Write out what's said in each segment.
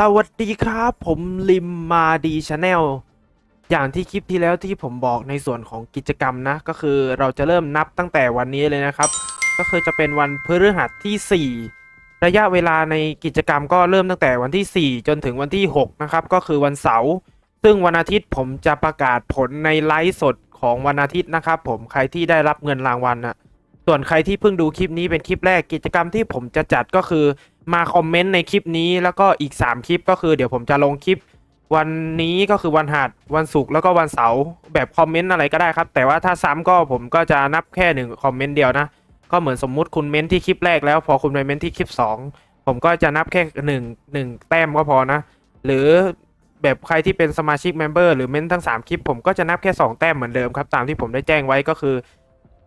สวัสดีครับ ผมลิมมาดีชาแนลอย่างที่คลิปที่แล้วที่ผมบอกในส่วนของกิจกรรมนะ ก็คือเราจะเริ่มนับตั้งแต่วันนี้เลยนะครับ ก็คือจะเป็นวันพฤหัสที่ 4 ระยะเวลาในกิจกรรมก็เริ่มตั้งแต่วันที่ 4 จนถึงวันที่ 6 นะครับ ก็คือวันเสาร์ซึ่งวันอาทิตย์ผมจะประกาศผลในไลฟ์สดของวันอาทิตย์นะครับ ผมใครที่ได้รับเงินรางวัลนะส่วนใครที่เพิ่งดูคลิปนี้เป็นคลิปแรกกิจกรรมที่ผมจะจัดก็คือ มาคอมเมนต์ในคลิปนี้แล้วก็อีก 3 คลิปก็คือเดี๋ยวผมจะลงคลิป วันนี้ก็คือวันหัดวันศุกร์แล้วก็วันเสาร์แบบคอมเมนต์อะไรก็ได้ครับ แต่ว่าถ้าซ้ำก็ผมก็จะนับแค่หนึ่งคอมเมนต์เดียวนะก็เหมือนสมมุติคุณเม้นที่คลิปแรกแล้วพอคุณไปเม้นที่คลิป 2 ผมก็จะนับแค่หนึ่งหนึ่งแต้มก็พอนะ หรือแบบใครที่เป็นสมาชิกเมมเบอร์หรือเม้นทั้ง 3 คลิป ผมก็จะนับแค่ 2 แต้มเหมือนเดิมครับ ตามที่ผมได้แจ้งไว้ก็คือ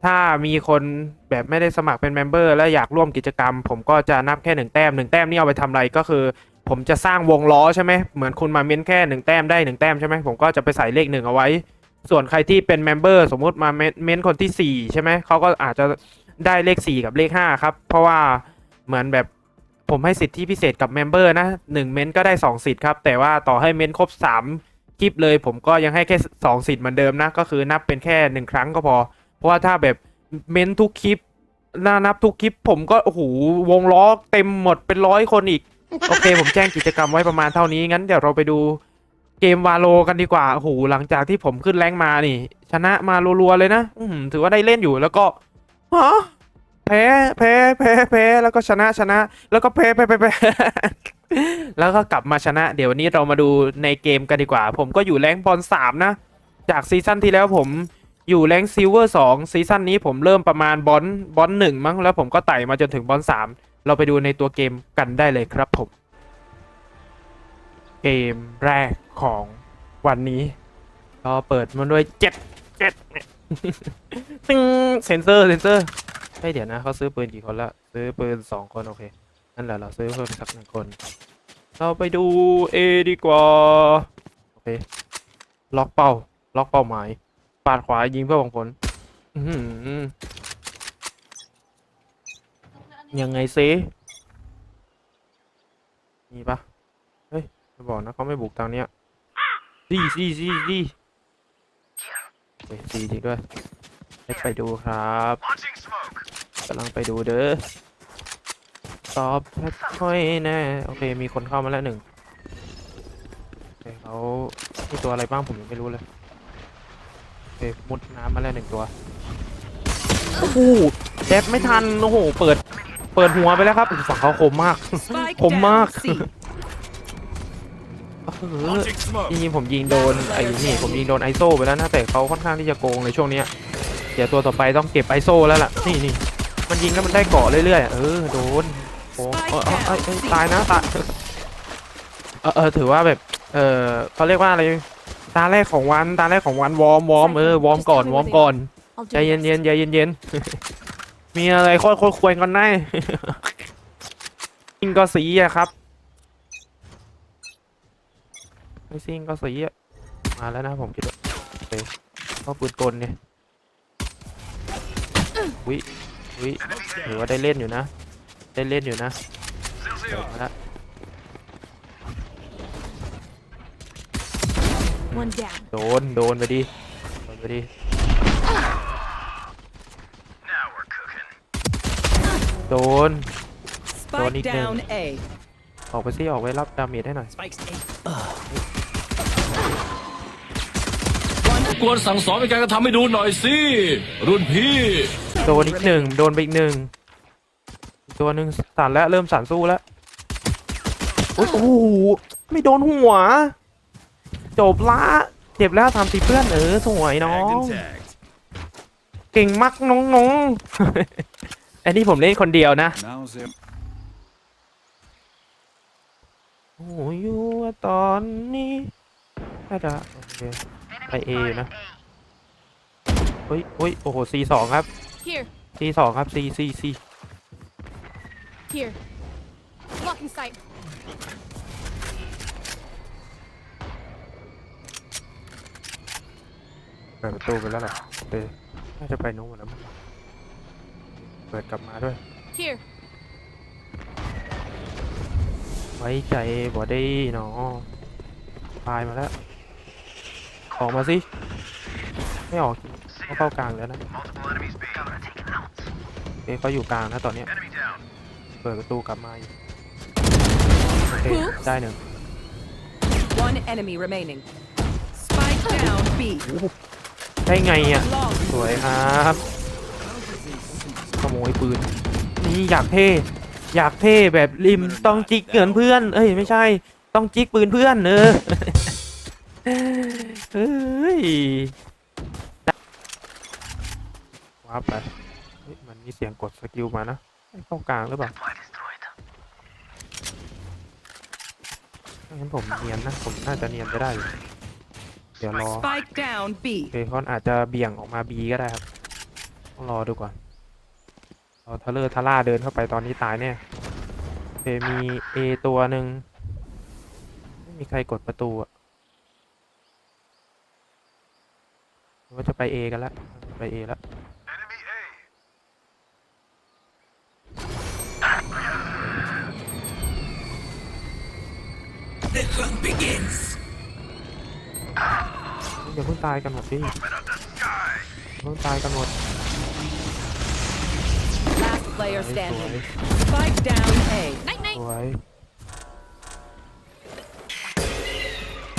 ถ้ามีคนแบบไม่ได้สมัครเป็นเมมเบอร์และอยากร่วมกิจกรรม ผมก็จะนับแค่หนึ่งแต้มหนึ่งแต้มนี่เอาไปทำอะไรก็คือ ผมจะสร้างวงล้อใช่ไหมเหมือนคุณมาเม้นแค่หนึ่งแต้มได้หนึ่งแต้มใช่ไหมผมก็จะไปใส่เลขหนึ่งเอาไว้ ส่วนใครที่เป็นเมมเบอร์สมมุติมาเม้นเม้นคนที่สี่ใช่ไหมเขาก็อาจจะได้เลขสี่กับเลขห้าครับเพราะว่าเหมือนแบบผมให้สิทธิพิเศษกับเมมเบอร์นะหนึ่งเม้นก็ได้สองสิทธิ์ครับแต่ว่าต่อให้เม้นครบสามคลิปเลย ผมก็ยังให้แค่สองสิทธิ์เหมือนเดิมนะก็คือนับเป็นแค่หนึ่งครั้งก็พอ เพราะว่าถ้าแบบเม้นทุกคลิปน่านับทุกคลิปผมก็โอ้โหวงล้อเต็มหมดเป็นร้อยคนอีก โอเค ผมแจ้งกิจกรรมไว้ประมาณเท่านี้งั้นเดี๋ยวเราไปดูเกมวาโลกันดีกว่าโอ้โหหลังจากที่ผมขึ้นแรงมานี่ ชนะมารัวๆเลยนะอืถือว่าได้เล่นอยู่แล้วก็ฮะแพ้แพ้แพ้แพ้แล้วก็ชนะชนะ แล้วก็แพ้แพ้แพ้แพ้แล้วก็กลับมาชนะ เดี๋ยววันนี้เรามาดูในเกมกันดีกว่า ผมก็อยู่แรงบอลสามนะ จากซีซั่นที่แล้วผม อยู่แรงซิลเวอร์สองซีซั่นนี้ผมเริ่มประมาณบอลบอลหนึ่งมั้งแล้วผมก็ไต่มาจนถึงบอลสามเราไปดูในตัวเกมกันได้เลยครับผม เกมแรกของวันนี้ ก็เปิดมันด้วยเจ็ดเจ็ดตึงเซนเซอร์เซนเซอร์เฮ้เดี๋ยวนะเขาซื้อปืนกี่คนละซื้อปืนสองคนโอเคนั่นแหละเราซื้อเพิ่มสักหนึ่งคน เราไปดู A ดีกว่า โอเค ล็อกเป้า ล็อกเป้าหมายาดขวายิงเพื่อหวังผลอื้อหือยังไงเซมีปะเฮ้ยจะบอกนะเขาไม่บุกทางเนี้ยซีซีซีซีเฮ้ยซีจริงด้วยไปดูครับกำลังไปดูเด้อตอบแพทค่อยแน่โอเคมีคนเข้ามาแล้วหนึ่งเคเขามีตัวอะไรบ้างผมยังไม่รู้เลย เคมุดน้ำมาแล้วหนึ่งตัวโอ้โหแดบไม่ทันโอ้โหเปิด เปิดหัวไปแล้วครับฝั่งเขาคมมาก Spike ผมมาก down C. เออจริงๆผมยิงโดนไอ้นี่ผมยิงโดนไอโซไปแล้วนะแต่เขาค่อนข้างที่จะโกงในช่วงเนี้ยเดี๋ยวตัวต่อไปต้องเก็บไอโซแล้วล่ะนี่นี่มันยิงแล้วมันได้เกาะเรื่อยๆเออโดนโอ้เออเออเออเออตายนะตายเออเออถือว่าแบบเออเขาเรียกว่าอะไร ตาแรกของวันตาแรกของวันวอร์มวอร์มเออวอร์มก่อนวอร์มก่อน I'll do ใจเย็น this. เย็นๆใจเย็นเย็นๆ มีอะไรค่อยๆคุยกันได้ ซิงก็สีอะครับไม่ซิงก็สีอะมาแล้วนะผมคิดว่าโอเคเข้าปืนกลเนี่ยวิวิถือว่าได้เล่นอยู่นะ ได้เล่นอยู่นะเปิดมาแล้ว One down. โดน โดนไปดิ โดนไปดิ โดน Spike need down A. ออกไปสิออกไปรับดาเมจให้หน่อยกวนสั่งสอนเป็นการกระทำให้ดูหน่อยสิ รุ่นพี่ โดนอีกหนึ่งโดนไปอีกหนึ่งอีกตัวหนึ่งสั่นแล้วเริ่มสั่นสู้แล้วอุ๊ยโอ้โหไม่โดนหัว จบละเจ็บแล้วทำตีเพื่อนเออสวยน้องเก่งมากน้องน้องอันนี้ผมเล่นคนเดียวนะ Now's it. โอ้ยอยู่ว่าตอนนี้น่าจะโอเคไปเอนะเฮ้ยเฮ้ยโอ้โหซีสองครับ Here, ซีสองครับซีซีซี here. Blocking sight. เปิดประตูไปแล้วเหรอโอเคน่าจะไปนู้นหมดแล้วมั้งเปิดกลับมาด้วย Here. ไว้ใจบ่ได้เนาะตายมาแล้ว ออกมาสิ ไม่ออกเขาเข้ากลางแล้วนะเอ๊ะเขาอยู่กลางนะตอนเนี้ยเปิดประตูกลับมาอยู่โอเคได้หนึ่ง One enemy remaining. Spike down B. ได้ไงอะ สวยครับขโมยปืน นี่อยากเท่ อยากเท่แบบริมต้องจิกเงินเพื่อน เอ้ยไม่ใช่ ต้องจิกปืนเพื่อนเออเฮ้ยว้าร์ปไปมันมีเสียงกดสกิลมานะเข้ากลางหรือเปล่างั้นผมเนียนนะ ผมน่าจะเนียนไปได้ เดี๋ยวรอ Spike down B. เบคอนอาจจะเบี่ยงออกมาบีก็ได้ครับต้องรอดูก่อนรอทะเลอร์ทาร่าเดินเข้าไปตอนนี้ตายเนี่ยโอเคมีเอตัวหนึ่งไม่มีใครกดประตูอะว่าจะไปเอกันแล้วไปเอแล้ว อย่าเพิ่งตายกันหมดดิอย่าเพิ่งตายกันหมด Last player สวย standing. Spike down A. Night night. สวย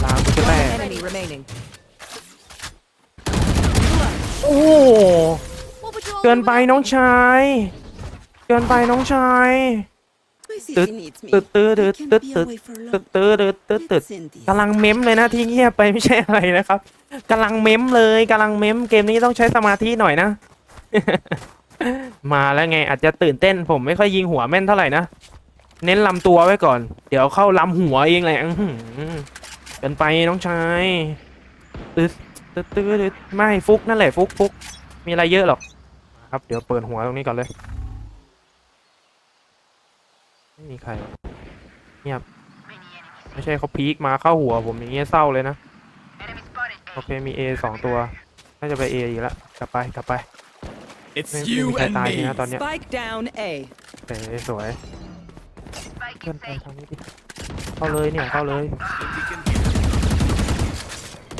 ตามกูจะ One แตก enemy remaining. โอ้โห What would you all เกิน do ไป without น้อง me? ชาย เกินไปน้องชาย ตึ๊ดตึ๊ดตึ๊ดตึ๊ดตึ๊ดตึ๊ดตึ๊ดตึ๊ดตึ๊ดตึ๊ดตึ๊ดกำลังเม้มเลยนะที่เงียบไปไม่ใช่อะไรนะครับกำลังเม้มเลยกำลังเม้มเกมนี้ต้องใช้สมาธิหน่อยนะ มาแล้วไงอาจจะตื่นเต้นผมไม่ค่อยยิงหัวแม่นเท่าไหร่นะเน้นลำตัวไว้ก่อน เดี๋ยวเข้าลำหัวเองแหละเกินไปน้องชายตืดตึ๊ดตึ๊ดตึ๊ดไม่ฟุกนั่นแหละฟุกฟุกมีอะไรเยอะหรอกครับเดี๋ยวเปิดหัวตรงนี้ก่อนเลย ไม่มีใครเงียบไม่ใช่เขาพีคมาเข้าหัวผมอย่างเงี้ยเศร้าเลยนะ โอเคมี A สองตัว น่าจะไป A อีกแล้วกลับไปกลับไป It's ไม่ไม่ you มีใคร and ตาย me ทีนะตอนเนี้ย Spike down A. เตะสวยเพื่อนไปทางนี้ดิเข้าเลยเนี่ยเข้าเลย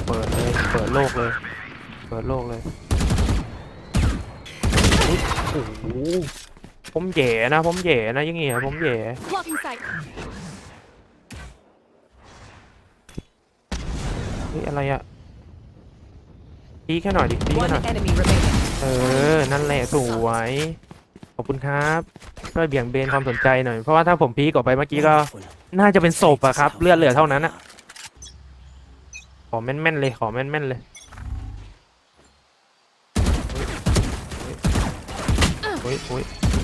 เปิดเลยเปิดโลกเลย เปิดโลกเลยอุ๊ยโอ้โห ผมแหย่นะ ผมแหย่นะอยังเงี้ยผมแหย่ Blocking sight. เฮ้ยอะไรอะพีแค่หน่อยดิพีแค่ One หน่อย enemy remaining. เออ นั่นแหละสวยขอบคุณครับช่วยเบี่ยงเบนความสนใจหน่อย เพราะว่าถ้าผมพีกออกไปเมื่อกี้ก็ น่าจะเป็นศพอะครับ เลือดเหลือเท่านั้นอะขอแม่นๆเลย ขอแม่นๆเลยโอ้ยโอ้ย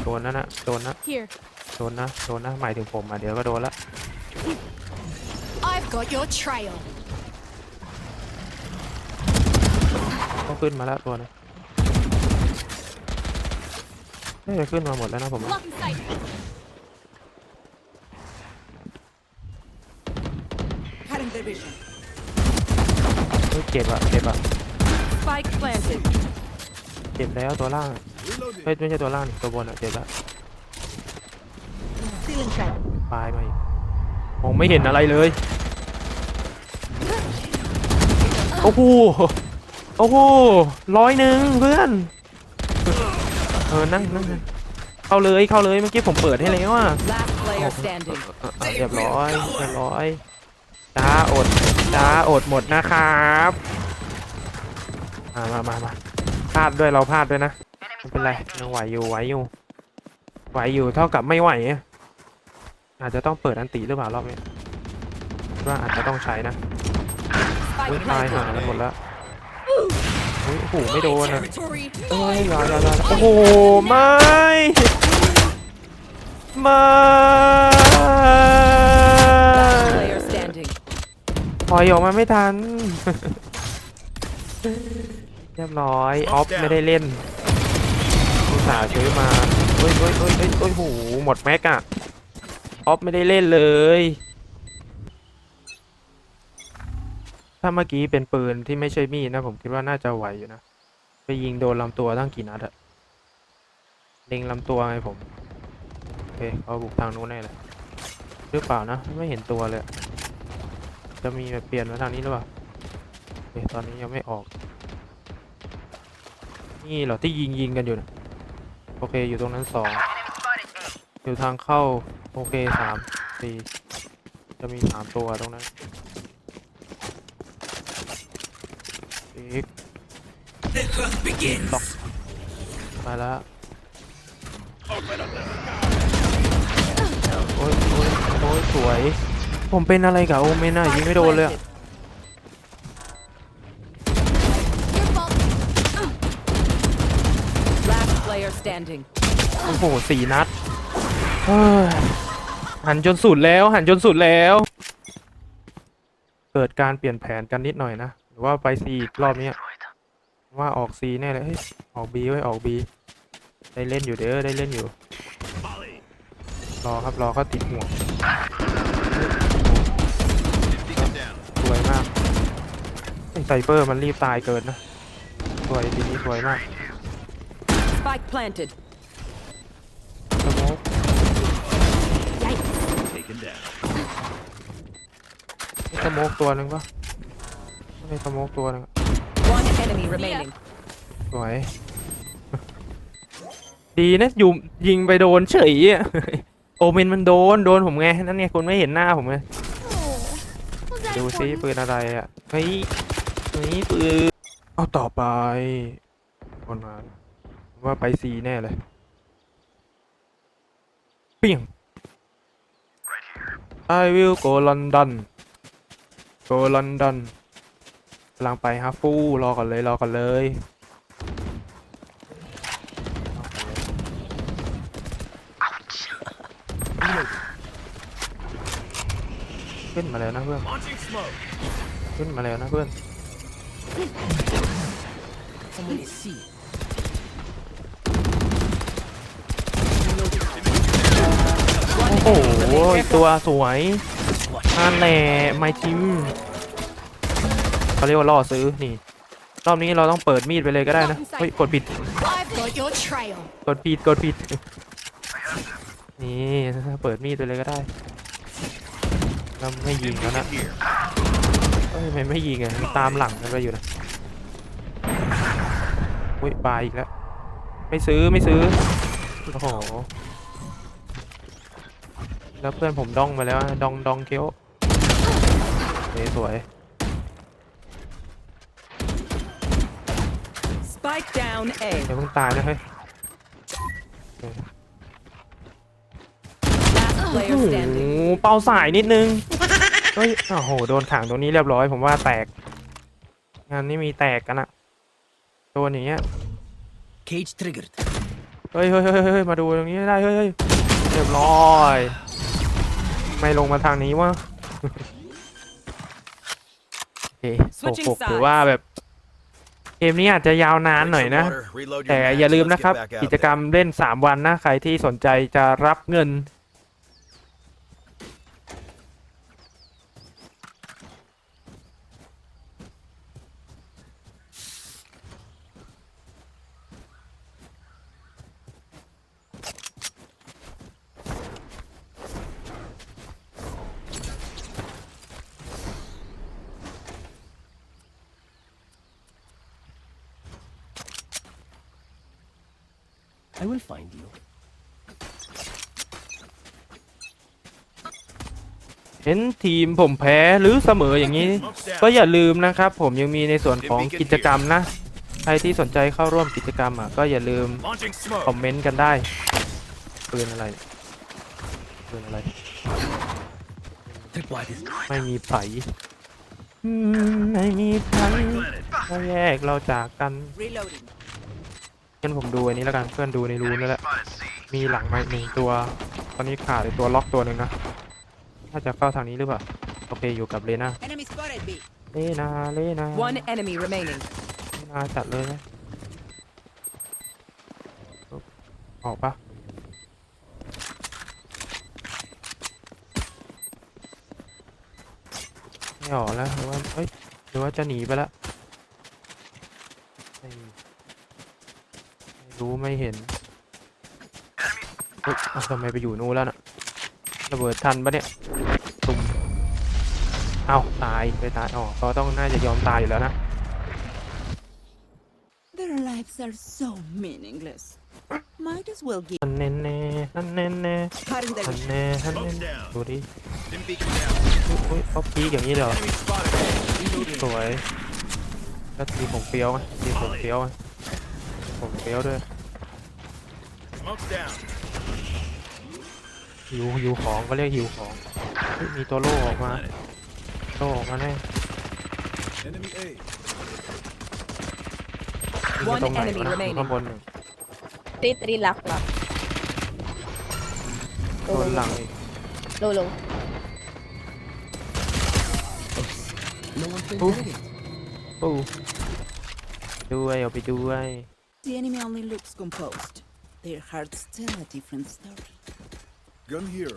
โดนนะนะโดนนะ Here. โดนนะโดนนะหมายถึงผมอะเดี๋ยวก็โดนละ I've got your trail. ต้องขึ้นมาแล้วตัวนะน่าจะขึ้นมาหมดแล้วนะผมว่า Blocking sight. เฮ้ยเจ็บอะเจ็บอะ Spike planted. เจ็บแล้วตัวล่าง เฮ้ยไม่ใช่ตัวล่างตัวบนอะเจ็บแล้ว Feeling sight. ปลายมาอีกมองไม่เห็นอะไรเลยโอ้โหโอ้โหร้อยหนึ่งเพื่อนเออนั่งนั่งนั่งเข้าเลยเข้าเลยเมื่อกี้ผมเปิดให้แล้วอะ Last player standing. เออเออเรียบร้อยเรียบร้อยจ้าอดจ้าอดหมดนะครับมามามามาพลาดด้วยเราพลาดด้วยนะ ไม่เป็นไรยังไหวอยู่ไหวอยู่ไหวอยู่เท่ากับไม่ไหวอาจจะต้องเปิดอันติหรือเปล่ารอบนี้ว่าอาจจะต้องใช้นะอุ้ยตายหา planted. กันหมดแล้วอุ้ยโอ้โหไม่โดนอะ Territory. เอ้ยอย่าอย่าอย่าโอ้โหไม่ไม่ถอยออกมาไม่ทันเรียบร้อยออฟไม่ได้เล่น สาห์ซื้อมาเฮ้ยเฮ้ยเฮ้ยเฮ้ยเฮ้ยโหหมดแม็กอะออฟไม่ได้เล่นเลย ถ้าเมื่อกี้เป็นปืนที่ไม่ใช่มีดนะ ผมคิดว่าน่าจะไหวอยู่นะ ไปยิงโดนลำตัวตั้งกี่นัดอะเล็งลำตัวไงผม โอเคเขาบุกทางนู้นแน่เลยหรือเปล่านะ ไม่เห็นตัวเลย จะมีแบบเปลี่ยนมาทางนี้หรือเปล่าโอเคตอนนี้ยังไม่ออก นี่เหรอที่ยิงยิงกันอยู่นะ โอเค อยู่ตรงนั้นสองอยู่ทางเข้า โอเคสามสี่จะมีสามตัวตรงนั้นอีกตอกไปแล้วโอ้ยโอ้ยโอ้ยสวย ผมเป็นอะไรกับโอเมนอะยิงไม่โดนเลยอะ Your fault. Last player standing. โอ้โหสี่นัดเฮ้ยหันจนสุดแล้ว หันจนสุดแล้ว เกิดการเปลี่ยนแผนกันนิดหน่อยนะ หรือว่าไปซีอีกรอบเนี้ยว่าออกซีแน่เลยเฮ้ยออกบีไว้ออกบีได้เล่นอยู่เด้อได้เล่นอยู่ รอครับรอเขาติดห่วงสวยมากไอ้ไซเฟอร์มันรีบตายเกินนะสวยทีนี้สวยมาก Spike planted. สโมกมีสโมกตัวหนึ่งปะไม่มีสโมกตัวหนึ่งอะ One enemy remaining. สวย ดีนะอยู่ยิงไปโดนเฉยอะ โอเมนมันโดนโดนผมไงนั่นไงคุณไม่เห็นหน้าผมไง Oh, was that ดูซิ fun? ปืนอะไรอะเฮ้ยนี่ปืนเอาต่อไปคนมา ว่าไปซีแน่เลยเปี้ยง I will go London go London กำลังไปฮะฟู่รอก่อนเลยรอก่อนเลยขึ้นมาแล้วนะเพื่อน ขึ้นมาแล้วนะเพื่อน โอ้โหอีกตัวสวยนั่นแหละไมจิมเขาเรียกว่าล่อซื้อนี่รอบนี้เราต้องเปิดมีดไปเลยก็ได้นะเฮ้ยกดผิดกดผิดกดผิดนี่เปิดมีดไปเลยก็ได้เราไม่ยิงแล้วนะเฮ้ยไมไม่ยิงอะมันตามหลังกันไปอยู่นะอุ้ยปลาอีกแล้วไม่ซื้อไม่ซื้อโอ้โห แล้วเพื่อนผมดองมาแล้วนะดองดองเคี้ยวเฮ้ยสวย Spike down A. เดี๋ยวเพิ่งตายนะเฮ้ย Last โอ้ player โห standing. เป่าสายนิดนึง เฮ้ยโอ้โห โดนขังตรงนี้เรียบร้อย ผมว่าแตก งานนี้มีแตกกันอะโดนอย่างเงี้ย Cage triggered. เฮ้ยเฮ้ยเฮ้ยเฮ้ยมาดูตรงนี้ได้ เฮ้ยเฮ้ยเรียบร้อย ไม่ลงมาทางนี้วะโอเคโก Switching หก sides หรือว่าแบบ เกมนี้อาจจะยาวนานหน่อยนะ แต่อย่าลืมนะครับ กิจกรรมเล่น 3 วันนะ ใครที่สนใจจะรับเงิน I will find you. เห็นทีมผมแพ้หรือเสมออย่างนี้ ก็อย่าลืมนะครับ ผมยังมีในส่วนของกิจกรรมนะ ใครที่สนใจเข้าร่วมกิจกรรมอะก็อย่าลืมคอมเมนต์กันได้ปืนอะไรปืนอะไร Tripwire. ไม่มีไผอืมไม่มีไผก็แยกเราจากกัน Reloading. งั้นผมดูอันนี้แล้วกันเพื่อนดูในรูนั่นแหละ มีหลังไม้หนึ่งตัว ตอนนี้ขาดไอตัวล็อกตัวหนึ่งนะน่าจะเข้าทางนี้หรือเปล่า โอเคอยู่กับเลน่า Enemy spotted B. เลน่าเลน่า One enemy remaining. เลน่าจัดเลยไหมออกปะไม่ออกแล้วหรือว่าเอ้ยหรือว่าจะหนีไปแล้วไม่ไม่ รู้ไม่เห็นเฮ้ยเอ้าทำไมไปอยู่นู้นแล้วน่ะระเบิดทันปะเนี่ยตุ่มเอาตายไปตายอ๋อเขาต้องน่าจะยอมตายอยู่แล้วนะ Their lives are so meaningless. Might as well give อันแน่แน่อันแน่แน่ Cutting อั their นแน่อันแน่ดูดิ Dim beacon down. อุ้ยเขาพีกอย่างนี้เลยเหรอ Enemy spotted. สวยแล้วทีผมเฟี้ยวไงทีผมเฟี้ยวไง ผมเฟี้ยวด้วย Smoke's down. หิวหิวของก็เรียกหิวของเฮ้ยมีตัวโล่ออกมาโล่ออกมาแน่ Enemy A. ยิงกันตรงไหน One enemy วะ remaining ข้างบนหนึ่งตีตรีลักลักโดนหลังอีกโลโล No one fell Ooh. dead yet. ปูด้วยเอาไปด้วย The enemy only looks composed. Their hearts tell a different story. Gun here.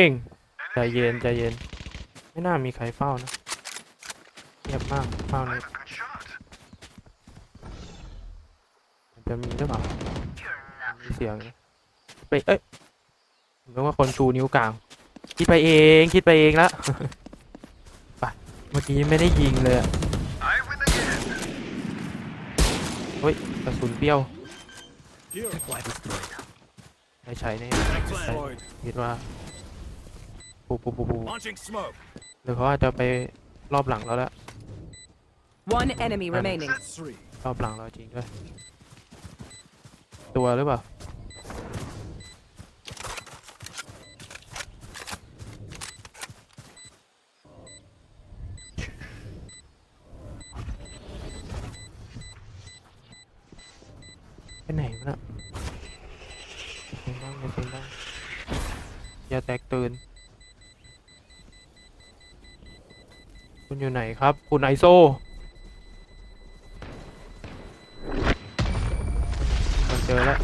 เป้งใจเย็นใจเย็น ไม่น่ามีใครเฝ้านะเงียบมากเฝ้านี้มันจะมีหรือเปล่ามีเสียงนะไปเอ้ยผมนึกว่าคนชูนิ้วกลาง คิดไปเองคิดไปเองละไปเมื่อกี้ไม่ได้ยิงเลยอะเฮ้ยกระสุนเปรี้ยว Here. Supply destroyed. ไม่ใช่แน่ Deployed. คิดว่า ปูปูปูปู Launching smoke. หรือเขาอาจจะไปรอบหลังเราแล้ว One enemy remaining. Three. รอบหลังเราจริงด้วย ตัวหรือเปล่า ไปไหนวะน่ะเสียงดังอย่าเสียงดังอย่าแตกตื่น คุณอยู่ไหนครับ คุณไอโซ มันเจอแล้ว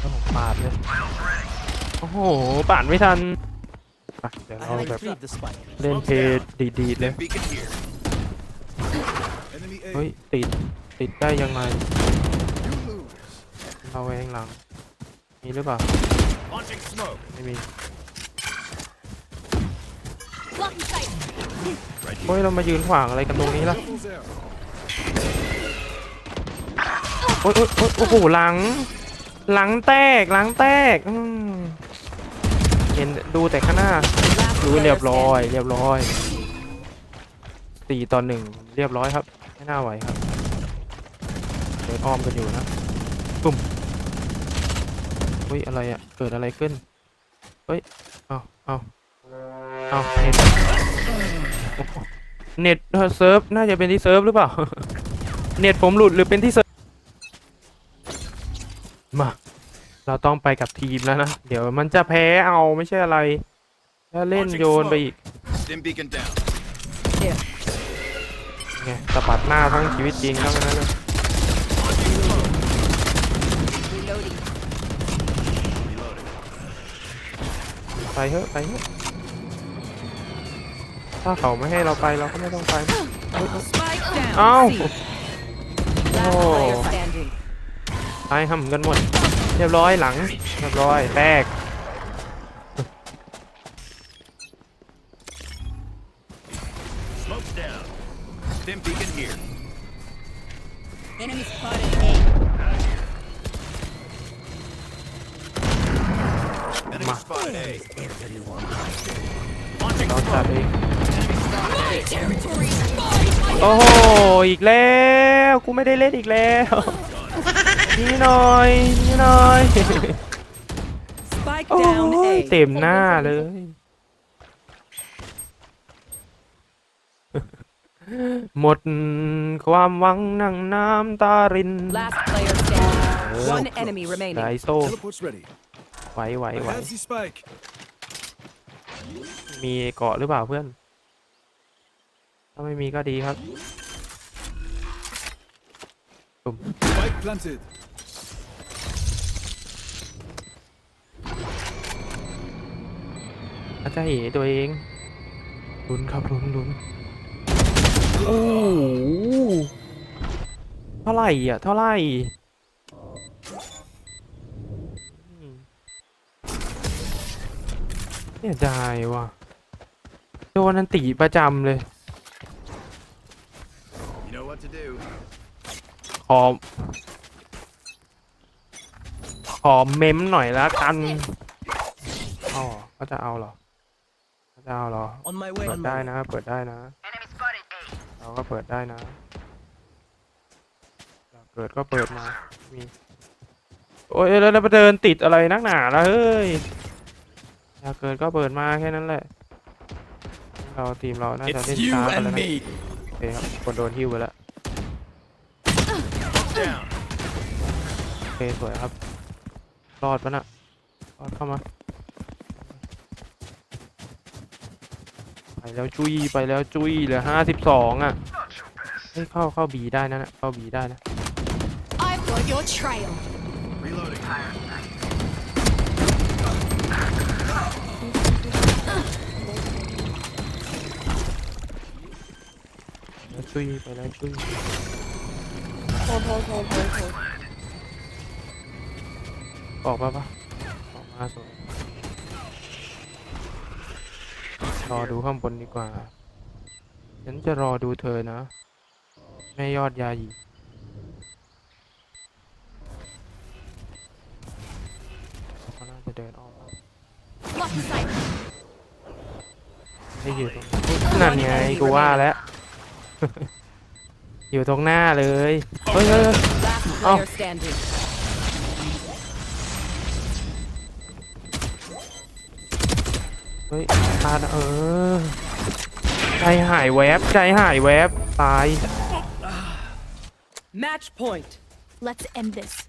โอ้โหปาดเลย โอ้โหปาดไม่ทันเดี๋ยวเราแบบ เล่นเพจดีๆเลย beacon here. Enemy เฮ้ย ติด ติดได้ยังไงเราเองหลัง มีหรือเปล่า Launching smoke. ไม่มี Blocking sight. เฮ้ยเรามายืนขวางอะไรกันตรงนี้ล่ะโอ๊ยโอ๊ยโอ๊ยโอ้โหหลัง หลังแตกหลังแตกเห็นดูแต่ข้างหน้าดูเรียบร้อย เรียบร้อยสี่ต่อหนึ่งเรียบร้อยครับไม่น่าไหวครับเดินอ้อมกันอยู่นะปุ่มเฮ้ยอะไรอะ่ะเกิดอะไรขึ้นเฮ้ยเอาเอาเอาเน็ตโอ้โห เน็ตเซิร์ฟน่าจะเป็นที่เซิร์ฟหรือเปล่า เน็ตผมหลุดหรือเป็นที่เซิร์ฟ มา เราต้องไปกับทีมแล้วนะ เดี๋ยวมันจะแพ้เอาไม่ใช่อะไร ถ้าเล่นโยนไปอีก Dim beacon down. ไงสะบัดหน้าทั้งชีวิตจริงแล้วนั้นเลย Reloading. ไปเถอะไปเถอะ ถ้าเขาไม่ให้เราไปเราก็ไม่ต้องไป Spike down. Ow. C. Last Oh. player standing. ไปทำกันหมด เรียบร้อยหลัง เรียบร้อย แตก โอ้โห อีกแล้ว กูไม่ได้เล่นอีกแล้ว นี่หน่อย นี่หน่อย Spike โอ้ down ย A. เต็มหน้าเลย หมดความหวังนั่งน้ำตาริน Last player standing. One enemy ได remaining. โซ่ Teleport's ready. ไหวไหว I ไหว have the spike. มีเกาะหรือเปล่าเพื่อน ถ้าไม่มีก็ดีครับ Spike planted. อาจจะเอ๋ตัวเองลุ้นครับลุ้นลุ้นโอ้โหเท่าไหร่อะเท่าไหร่อืมเสียดายว่ะโดนนันตีประจำเลย You know what to do. ขอ ขอเมมหน่อยละกันอ๋อก็จะเอาเหรอก็จะเอาเหรอ On my way. เปิด On ได้ my way. นะ เปิดได้นะ เราก็เปิดได้นะอยากเปิดก็เปิดมา มี โอ้ยแล้วแล้วไปเดินติดอะไรนักหนาละเฮ้ยอยากเกิดก็เปิดมาแค่นั้นแหละ เราทีมเราน่าจะเล่น It's you ช้าไป and แล้วนะ me. โอเคครับคนโดนฮิวไปแล้ว Down. โอเคสวยครับ รอดปะน่ะ รอดเข้ามา ไปแล้วจุ้ยไปแล้วจุ้ยเหลือห้าสิบสองอะเฮ้ยเข้าเข้าบีได้นะน่ะเข้าบีได้นะ I've got your trail. Reloading. แล้วจุ้ยไปแล้วจุ้ย โทษโทษโทษโทษโทษออกมาปะออกมาสวยรอดูข้างบนดีกว่า ฉันจะรอดูเธอนะ แม่ยอดยาหยีเขาน่าจะเดินออกมา Lock in sight. ไม่อยู่ตรงนั่นไงกูว่าแล้ว อยู่ตรงหน้าเลย เฮ้ยเฮ้ยเฮ้ย Last Oh. player standing. เฮ้ยพลาดนะเออ ใจหายแวบ ใจหายแวบ ตาย Match point. Let's end this.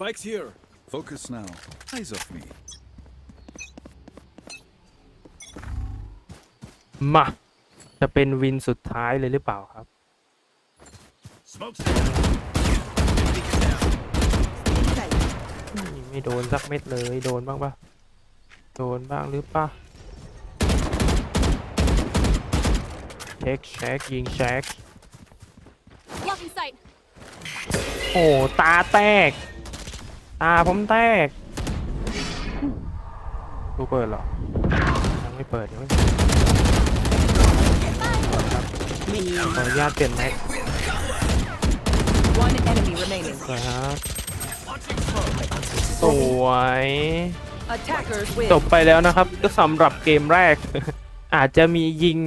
Spike's here. Focus now. Eyes off me. มา จะเป็นวินสุดท้ายเลยหรือเปล่าครับ Smoke's นี่ไม่โดนสักเม็ดเลย โดนบ้างปะโดนบ้างหรือปะเช็คเช็คยิงเช็ค Lock in sight. โอ้ ตาแตก ตาผมแตกดูเปิดเหรอ ยังไม่เปิดยังไม่เปิดขออนุญาตเปลี่ยนแม็ก One enemy remaining. สวยครับสวย Attackers จ win. บไปแล้วนะครับ ก็สำหรับเกมแรก อาจจะมียิง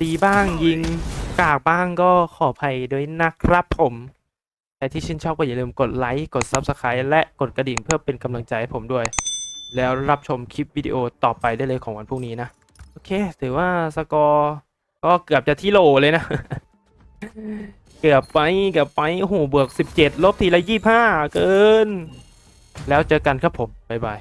ตีบ้างยิงกากบ้างก็ขออภัยด้วยนะครับผม แต่ที่ชื่นชอบก็อย่าลืมกดไลค์ กด Subscribe และกดกระดิ่งเพื่อเป็นกำลังใจให้ผมด้วย แล้วรับชมคลิปวิดีโอต่อไปได้เลยของวันพรุ่งนี้นะ โอเค ถือว่าสกอร์ก็เกือบจะที่โลเลยนะ เกือบไปเกือบไปโอ้โหบวก17 ลบทีละ25 เกิน แล้วเจอกันครับผม บ๊ายบาย